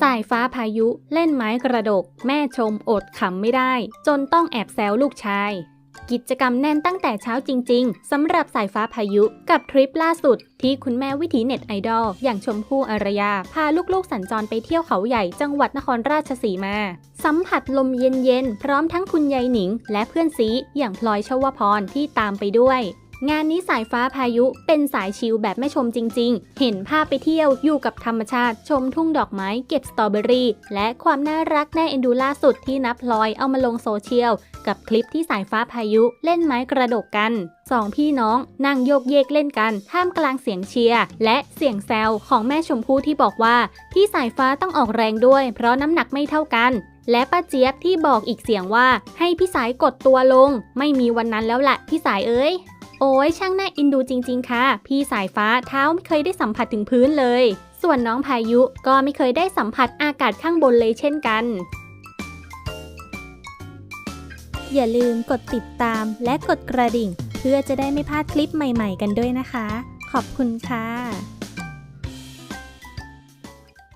สายฟ้าพายุเล่นไม้กระดก แม่ชมอดขำไม่ได้ จนต้องแอบแซวลูกชาย กิจกรรมแน่นตั้งแต่เช้าจริง ๆสำหรับสายฟ้าพายุกับทริปล่าสุด ที่คุณแม่วิถีเน็ตไอดอลอย่างชมพู่อารยา พาลูกๆสัญจรไปเที่ยวเขาใหญ่จังหวัดนครราชสีมา สัมผัสลมเย็นๆ พร้อมทั้งคุณยายหนิง และเพื่อนซีอย่างพลอยชวพรที่ตามไปด้วย งานนี้สายฟ้าพายุเป็นสายชิลแบบไม่ชมจริง ๆ เห็นภาพไปเที่ยวอยู่กับธรรมชาติ ชมทุ่งดอกไม้เก็บสตรอเบอรี่ และความน่ารักแน่เอ็นดูล่าสุดที่นับพลอยเอามาลงโซเชียล กับคลิปที่สายฟ้าพายุเล่นไม้กระดกกันสองพี่น้องนั่งโยกเยกเล่นกัน ท่ามกลางเสียงเชียร์และเสียงแซวของแม่ชมพู่ที่บอกว่า พี่สายฟ้าต้องออกแรงด้วย เพราะน้ำหนักไม่เท่ากัน และป้าเจี๊ยบที่บอกอีกเสียงว่า ให้พี่สายกดตัวลง ไม่มีวันนั้นแล้วแหละพี่สายเอ้ย โอ้ยช่างน่าอินดูจริง ๆ ค่ะ พี่สายฟ้าเท้าไม่เคยได้สัมผัสถึงพื้นเลย ส่วนน้องพายุก็ไม่เคยได้สัมผัสอากาศข้างบนเลยเช่นกัน อย่าลืมกดติดตามและกดกระดิ่ง เพื่อจะได้ไม่พลาดคลิปใหม่ ๆ กันด้วยนะคะ ขอบคุณค่ะ